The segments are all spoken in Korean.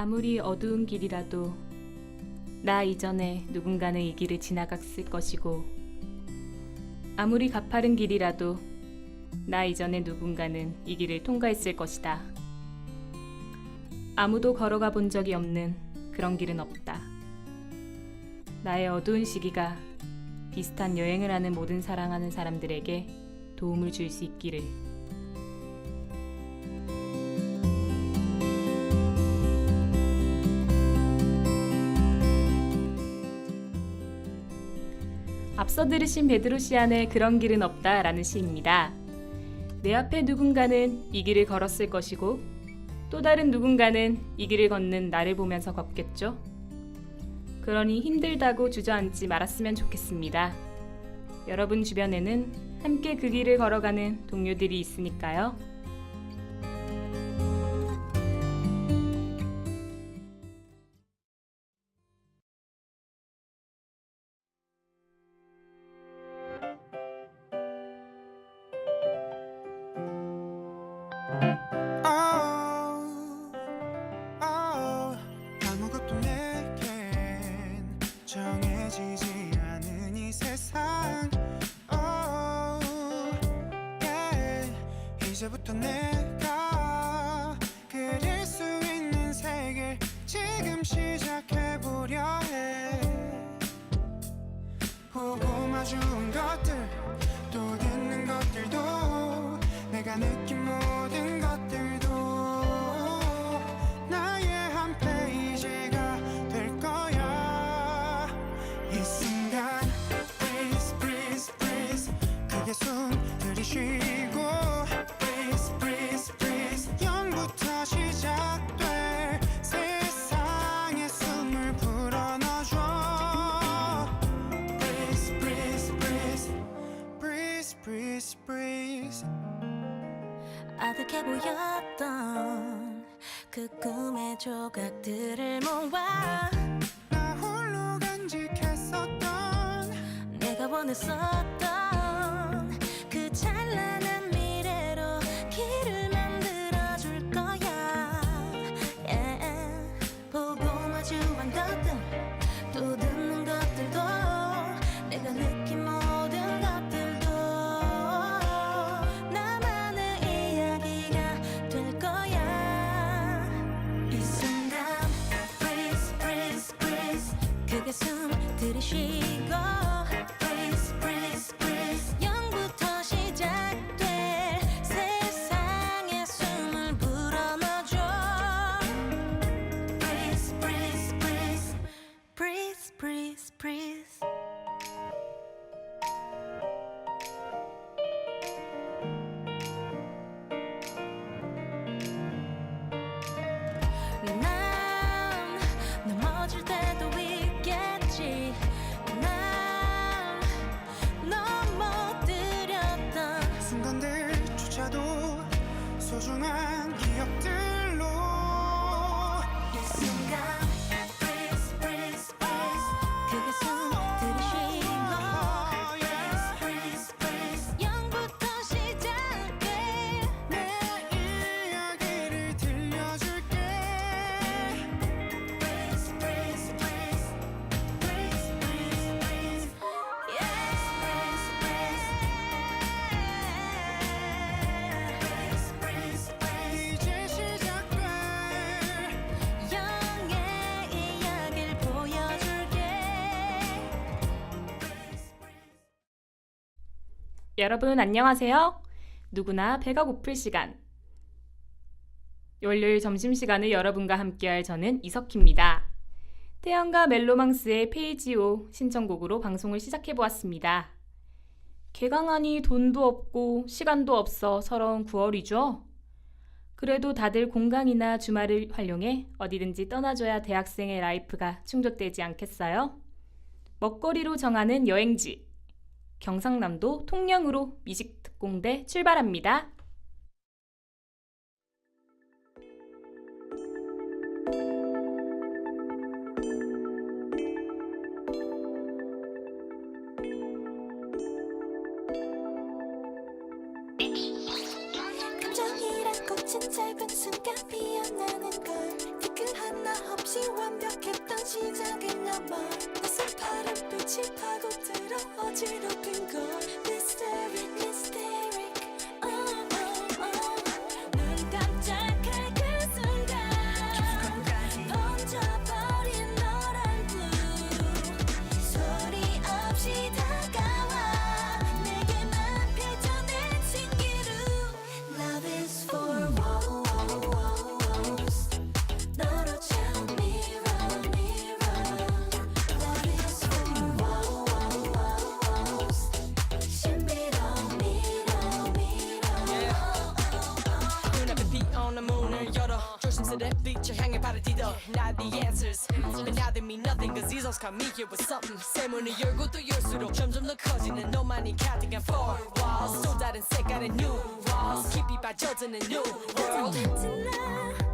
아무리 어두운 길이라도 나 이전에 누군가는 이 길을 지나갔을 것이고 아무리 가파른 길이라도 나 이전에 누군가는 이 길을 통과했을 것이다. 아무도 걸어가 본 적이 없는 그런 길은 없다. 나의 어두운 시기가 비슷한 여행을 하는 모든 사랑하는 사람들에게 도움을 줄 수 있기를. 앞서 들으신 베드로시안의 그런 길은 없다라는 시입니다. 내 앞에 누군가는 이 길을 걸었을 것이고 또 다른 누군가는 이 길을 걷는 나를 보면서 걷겠죠. 그러니 힘들다고 주저앉지 말았으면 좋겠습니다. 여러분 주변에는 함께 그 길을 걸어가는 동료들이 있으니까요. 아득해 보였던 그 꿈의 조각들을 모아 나 홀로 간직했었던 내가 원했었던 여러분 안녕하세요. 누구나 배가 고플 시간. 월요일 점심 시간을 여러분과 함께할 저는 이석희입니다. 태연과 멜로망스의 페이지 5 신청곡으로 방송을 시작해 보았습니다. 개강하니 돈도 없고 시간도 없어 서러운 9월이죠. 그래도 다들 공강이나 주말을 활용해 어디든지 떠나줘야 대학생의 라이프가 충족되지 않겠어요? 먹거리로 정하는 여행지. 경상남도 통영으로 미식특공대 출발합니다. 감정이란 꽃은 짧은 순간 피어나는 걸 하나 없이 완벽했던 시작인가 봐 무슨 파란 빛이 파고들어 어지럽힌 걸. Mysteric, mysteric nothing Cause these hoes come me here with something 새 문을 열고 또 열수록 점점 더 커지는 너만이 가득한 four walls 또 다른 색깔의 new walls 깊이 빠져드는 new world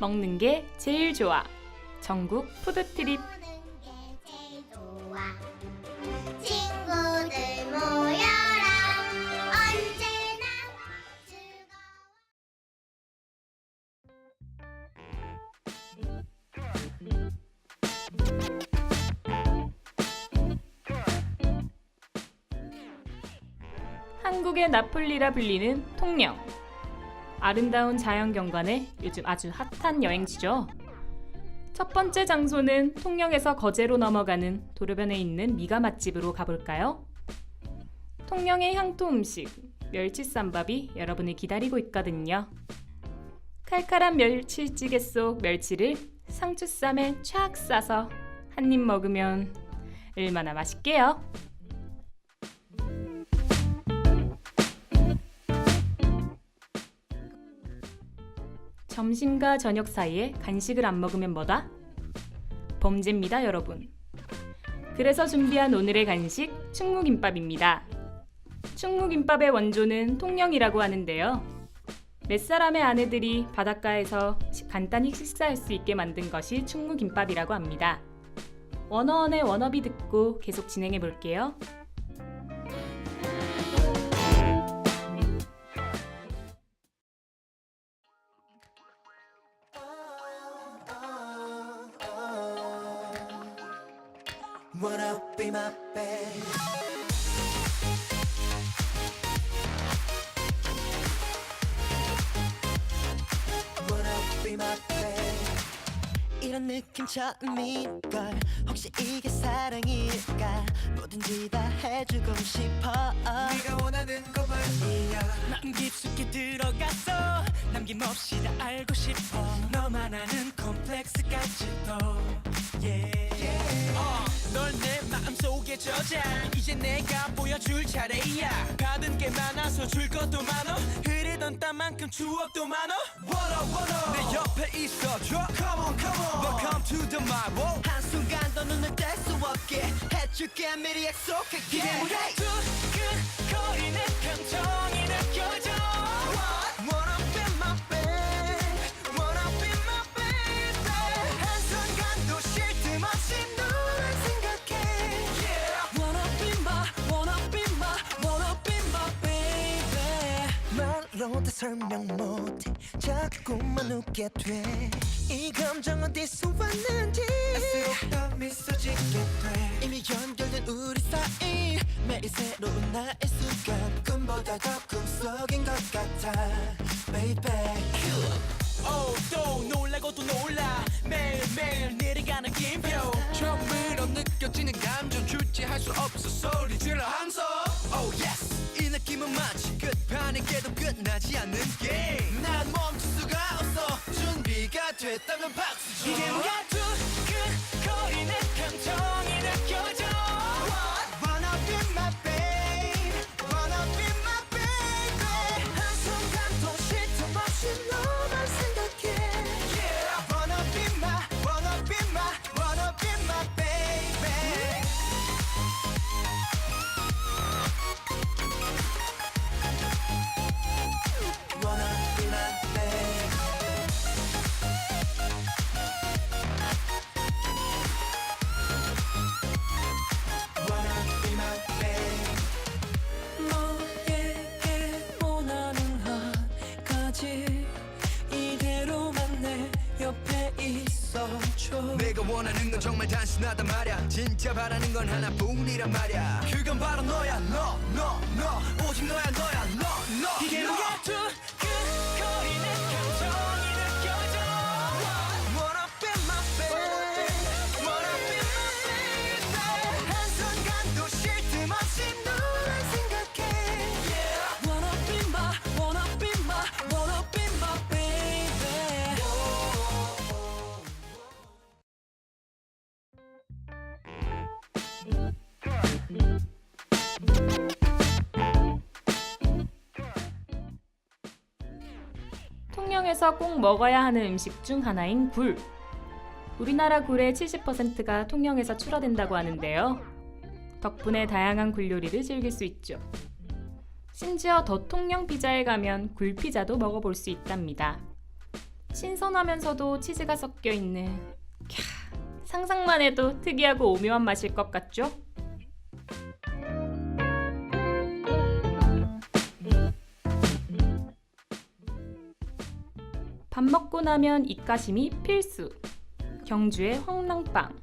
먹는 게 제일 좋아. 전국 푸드 트립 먹는 게. 한국의 나폴리라 불리는 통영. 아름다운 자연 경관에 요즘 아주 핫한 여행지죠. 첫 번째 장소는 통영에서 거제로 넘어가는 도로변에 있는 미가 맛집으로 가볼까요? 통영의 향토 음식 멸치쌈밥이 여러분을 기다리고 있거든요. 칼칼한 멸치찌개 속 멸치를 상추쌈에 촥 싸서 한 입 먹으면 얼마나 맛있게요. 점심과 저녁 사이에 간식을 안 먹으면 뭐다? 범죄입니다, 여러분. 그래서 준비한 오늘의 간식 충무김밥입니다. 충무김밥의 원조는 통영이라고 하는데요. 몇 사람의 아내들이 바닷가에서 시- 간단히 식사할 수 있게 만든 것이 충무김밥이라고 합니다. 원어원의 워너비 듣고 계속 진행해 볼게요. 느낌 처음일걸 혹시 이게 사랑일까? 뭐든지 다 해주고 싶어. 네가 원하는 것만 이야. 난 깊숙이 들어갔어 남김없이 다 알고 싶어. 너만 아는 콤플렉스까지도. Yeah. 널내 마음속에 저장 이제 내가 보여줄 차례야. 받은 게 많아서 줄 것도 많어. 흐르던 땀만큼 추억도 많어. 원어 원어 내 옆에 있어줘. Come on come on. Welcome to the my world. 한순간도 눈을 뗄 수 없게 해줄게. 미리 약속할게. 이게 뭐야 두근거리는 말로 다 설명 못해. 자꾸만 웃게 돼 이 감정 어디서 왔는지. 더 미소 짓게 돼. 이미 연결된 우리 사이. 매일 새로운 나의 순간. 꿈보다 더 꿈속인 것 같아 baby. Oh, 또 놀라고 또 놀라. 매일매일 내려가는 기표. 처음으로 느껴지는 감정 주체할 수 없어. 소리 질러 깨도 끝나지 않는 게임. 난 멈출 수가 없어. 준비가 됐다면 박수 쳐. 이게 뭐야? 두근거리는 감정이 느껴져 원하는 건 정말 단순하단 말야. 진짜 바라는 건 하나뿐이란 말야. 그건 바로 너야. 너너너 통영에서 꼭 먹어야 하는 음식 중 하나인 굴. 우리나라 굴의 70%가 통영에서 출하된다고 하는데요. 덕분에 다양한 굴 요리를 즐길 수 있죠. 심지어 더 통영 피자에 가면 굴 피자도 먹어볼 수 있답니다. 신선하면서도 치즈가 섞여 있는 캬, 상상만 해도 특이하고 오묘한 맛일 것 같죠? 밥 먹고 나면 입가심이 필수. 경주에 황랑빵,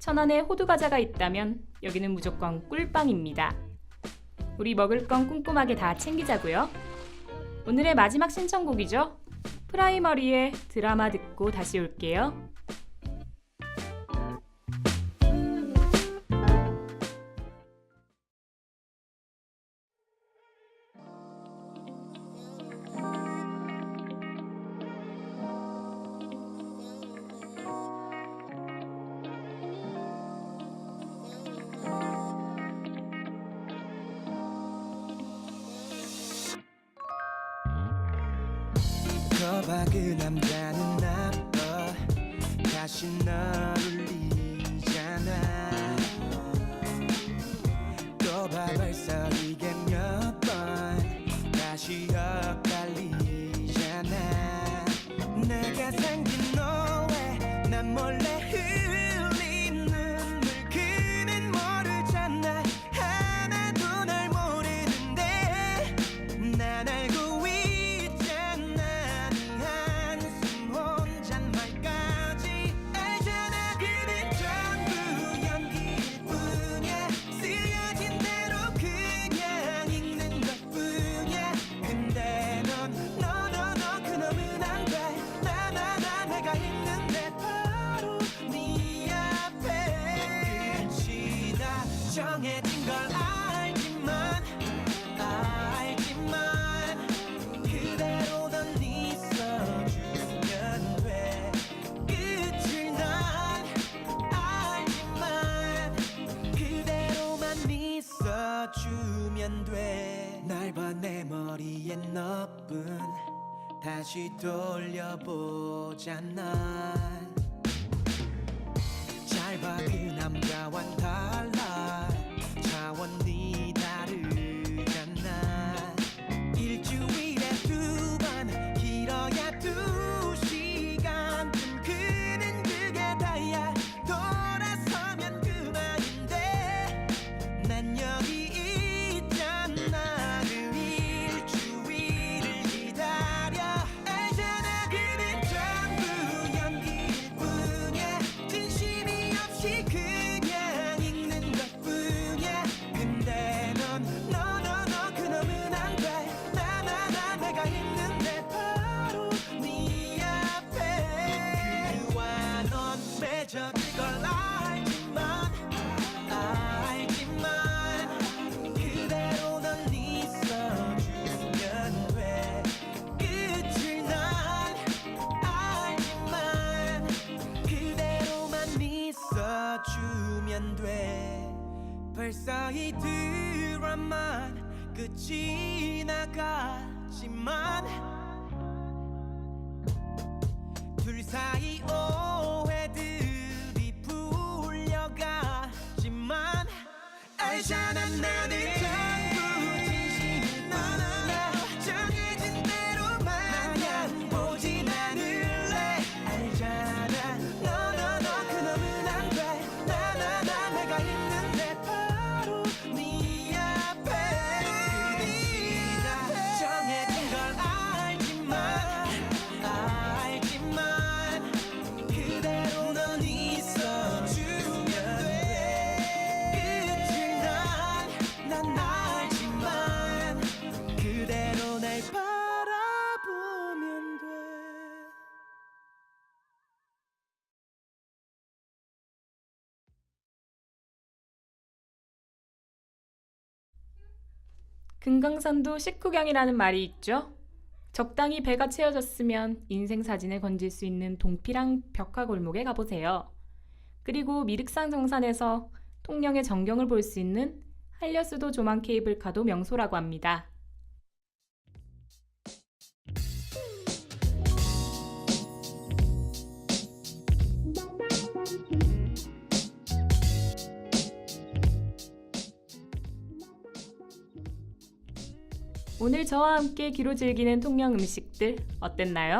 천안에 호두과자가 있다면 여기는 무조건 꿀빵입니다. 우리 먹을 건 꼼꼼하게 다 챙기자고요. 오늘의 마지막 신청곡이죠. 프라이머리의 드라마 듣고 다시 올게요. 또봐 다시 돌려보자 난잘봐 그 남자와는 달 이 드라마는 끝이 나갔지만 둘 사이 오해들이 풀려가지만 알잖아 나는 금강산도 식후경이라는 말이 있죠. 적당히 배가 채워졌으면 인생 사진을 건질 수 있는 동피랑 벽화 골목에 가보세요. 그리고 미륵산 정산에서 통영의 전경을 볼 수 있는 한려수도 조망 케이블카도 명소라고 합니다. 오늘 저와 함께 귀로 즐기는 통영 음식들 어땠나요?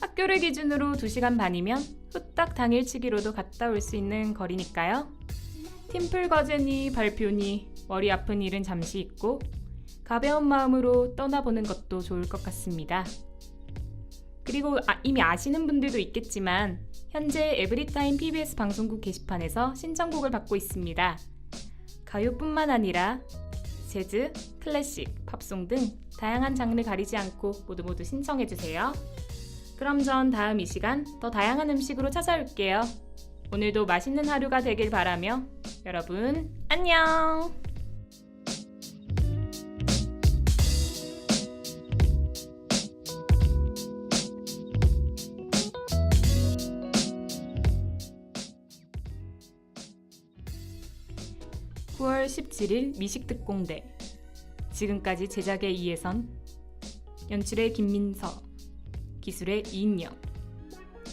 학교를 기준으로 2시간 반이면 후딱 당일치기로도 갔다 올 수 있는 거리니까요. 팀플 과제니 발표니 머리 아픈 일은 잠시 잊고 가벼운 마음으로 떠나보는 것도 좋을 것 같습니다. 그리고 아- 이미 아시는 분들도 있겠지만 현재 에브리타임 PBS 방송국 게시판에서 신청곡을 받고 있습니다. 가요뿐만 아니라 재즈, 클래식, 팝송 등 다양한 장르 가리지 않고 모두 모두 신청해 주세요. 그럼 전 다음 이 시간 더 다양한 음식으로 찾아올게요. 오늘도 맛있는 하루가 되길 바라며 여러분 안녕! 17일 미식특공대 지금까지 제작의 이혜선 연출의 김민서 기술의 이인영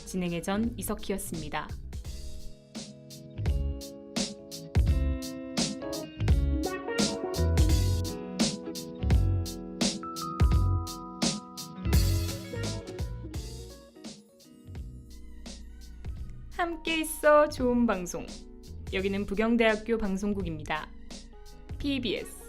진행의 전 이석희였습니다. 함께 있어 좋은 방송 여기는 부경대학교 방송국입니다. PBS